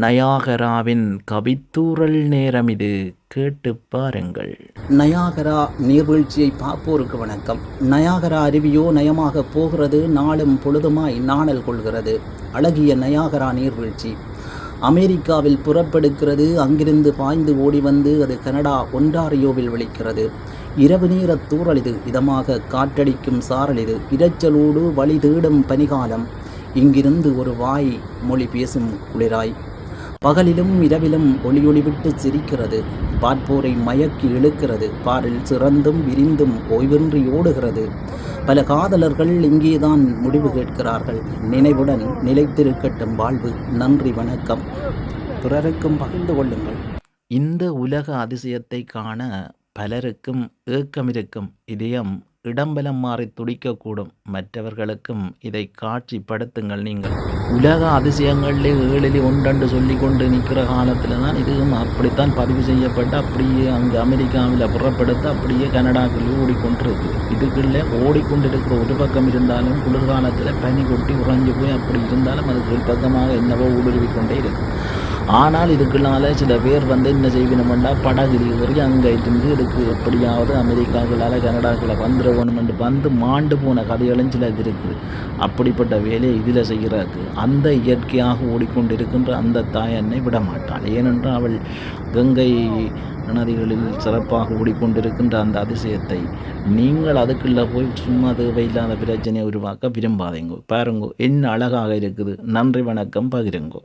நயாகராவின் கவித்தூரல் நேரம் இது. கேட்டு பாருங்கள். நயாகரா நீர்வீழ்ச்சியை பார்ப்போருக்கு வணக்கம். நயாகரா அருவியோ நயமாக போகிறது நாளும் பொழுதுமாய் நாணல் கொள்கிறது. அழகிய நயாகரா நீர்வீழ்ச்சி. அமெரிக்காவில் புறப்படுகிறது அங்கிருந்து பாய்ந்து ஓடி வந்து அது கனடா ஒன்டாரியோவில் விழிக்கிறது. இரவு நேர தூறல் இது இதமாக காற்றடிக்கும் சாரல் இது. இரைச்சலோடு வழி தேடும் பனிகாலம். இங்கிருந்து ஒரு வாய் மொழி பேசும் குளிராய். பகலிலும் இரவிலும் ஒளியொளிவிட்டு சிரிக்கிறது. பார்ப்போரை மயக்கி இழுக்கிறது. பாரில் சிறந்தும் விரிந்தும் ஓய்வின்றி ஓடுகிறது. பல காதலர்கள் இங்கேதான் முடிவு கேட்கிறார்கள். நினைவுடன் நிலைத்திருக்கட்டும் வாழ்வு. நன்றி வணக்கம். பிறருக்கும் பகிர்ந்து கொள்ளுங்கள். இந்த உலக அதிசயத்தை காண பலருக்கும் ஏக்கம் இருக்கும் இதயம் இடம்பலம் மாறி துடிக்கக்கூடும். மற்றவர்களுக்கும் இதை காட்சிப்படுத்துங்கள் நீங்கள். உலக அதிசயங்களிலே ஏழிலே ஒன்றென்று சொல்லி கொண்டு நிற்கிற காலத்தில் தான் இதுவும் அப்படித்தான் பதிவு செய்யப்பட்டு அப்படியே அங்கே அமெரிக்காவில் புறப்படுத்த அப்படியே கனடாக்குள்ளே ஓடிக்கொண்டிருக்கு இதுக்குள்ளே ஓடிக்கொண்டிருக்கிற ஒரு பக்கம் இருந்தாலும் குளிர்காலத்தில் பனி கொட்டி உறைஞ்சு போய் அப்படி இருந்தாலும் அது கீழ்ப்பக்கமாக என்னவோ ஊடுருவி கொண்டே இருக்கும். ஆனால் இதுக்குனால சில பேர் வந்து என்ன செய்வினோம்னா படகு வரைக்கும் அங்கே இருந்து இதுக்கு எப்படியாவது அமெரிக்காக்களால் கனடாக்களை வந்துட வேணுமென்று வந்து மாண்டு போன கதைகளும் சில இது இருக்குது. அப்படிப்பட்ட வேலையை இதில் செய்கிறாரு அந்த இயற்கையாக ஓடிக்கொண்டிருக்கின்ற அந்த தாயன்னை விட மாட்டாள் ஏனென்றால் அவள் கங்கை நதிகளில் சிறப்பாக ஓடிக்கொண்டிருக்கின்ற அந்த அதிசயத்தை நீங்கள் அதுக்குள்ளே போய் சும்மா தேவையில்லாத பிரச்சனையை உருவாக்க விரும்பாதீங்க. பாருங்கோ என்ன அழகாக இருக்குது. நன்றி வணக்கம் பகிருங்கோ.